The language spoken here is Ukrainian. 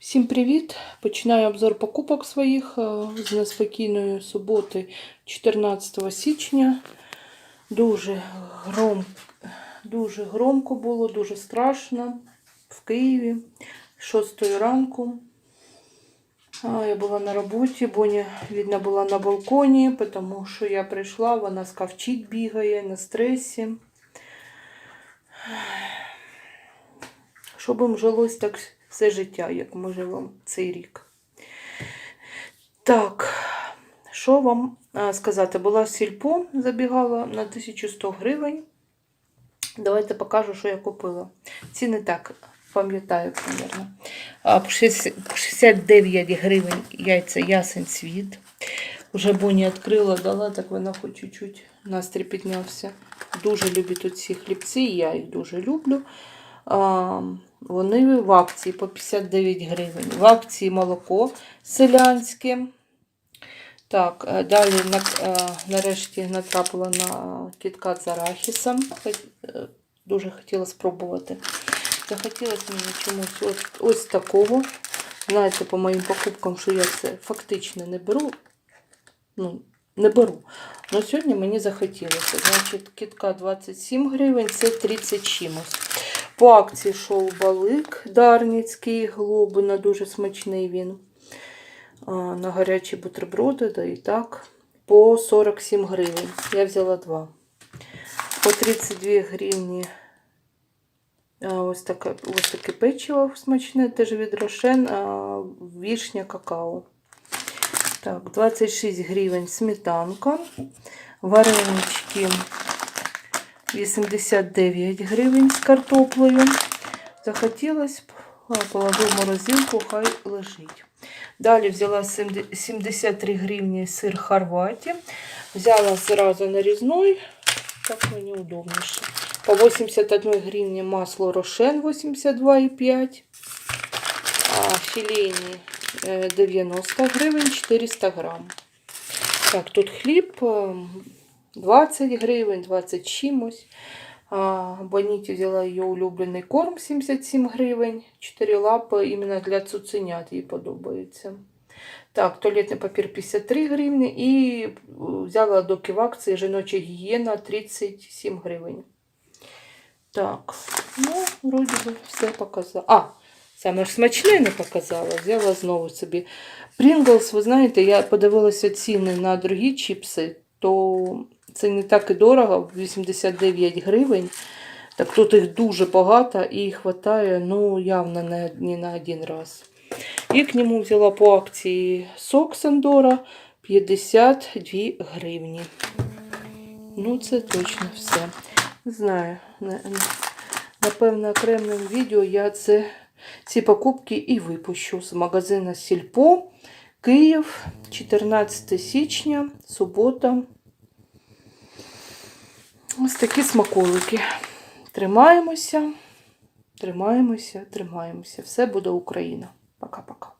Всім привіт! Починаю обзор покупок своїх е, з неспокійної суботи, 14 січня. Дуже, гром... дуже громко було, дуже страшно в Києві. 6 ранку. Я була на роботі, Боня, видно, була на балконі, тому що я прийшла, вона скавчить, бігає на стресі. Щоб їм жилось так все життя, як ми живемо цей рік. Так, що вам сказати? Була сільпо, забігала на 1100 гривень. Давайте покажу, що я купила. Ціни так, пам'ятаю, мабуть. А, по 60 по 69 гривень яйця ясен світ. Уже Боні відкрила, дала, так вона хоч чуть-чуть настрій піднявся. Дуже любить тут ці хлібці, я їх дуже люблю. Вони в акції по 59 гривень. В акції молоко селянське. Так, е, далі е, нарешті натрапила на кіткат з арахісом. Е, Дуже хотіла спробувати. Захотілося мені чомусь ось, ось такого. Знаєте, по моїм покупкам, що я це фактично не беру. Ну, не беру. Але сьогодні мені захотілося. Значить, кітка 27 гривень, це 30 чимось. По акції йшов балик Дарницький, глобина, дуже смачний він. На гарячі бутерброди, да і так. По 47 гривень. Я взяла два. По 32 гривні. Ось, таке, ось таке печиво смачне, теж від Рошен, а, вішня какао. Так, 26 гривень сметанка. Варенички 89 гривень з картоплею. Захотілося б, а, положив в морозилку, хай лежить. Далі взяла 73 гривні сир Хорваті. Взяла зразу нарізной, так мені удобніше. По 81 гривні масло Рошен 82,5. А філейні е, 90 гривень 400 грам. Так, тут хліб е, 20 гривень, 20 чимось. Боніті взяла її улюблений корм 77 гривень. 4 лапи іменно для цуценят їй подобається. Так, туалетний папір 53 гривні і е, взяла доки в акції жіноча гігієна 37 гривень. Так, ну, вроді би все показала. А, саме ж смачне не показала. Взяла знову собі. Pringles, ви знаєте, я подивилася ціни на другі чіпси, то це не так і дорого, 89 гривень. Так тут їх дуже багато і вистачає, ну, явно не, не на один раз. І к нему взяла по акції сок Сандора 52 гривні. Ну, це точно все. Не знаю. на- на- Напевно, окремим відео я це, ці покупки і випущу з магазину Сільпо. Київ, 14 січня, субота. Ось такі смаколики. Тримаємося, тримаємося, тримаємося. Все буде Україна. Пока-пока.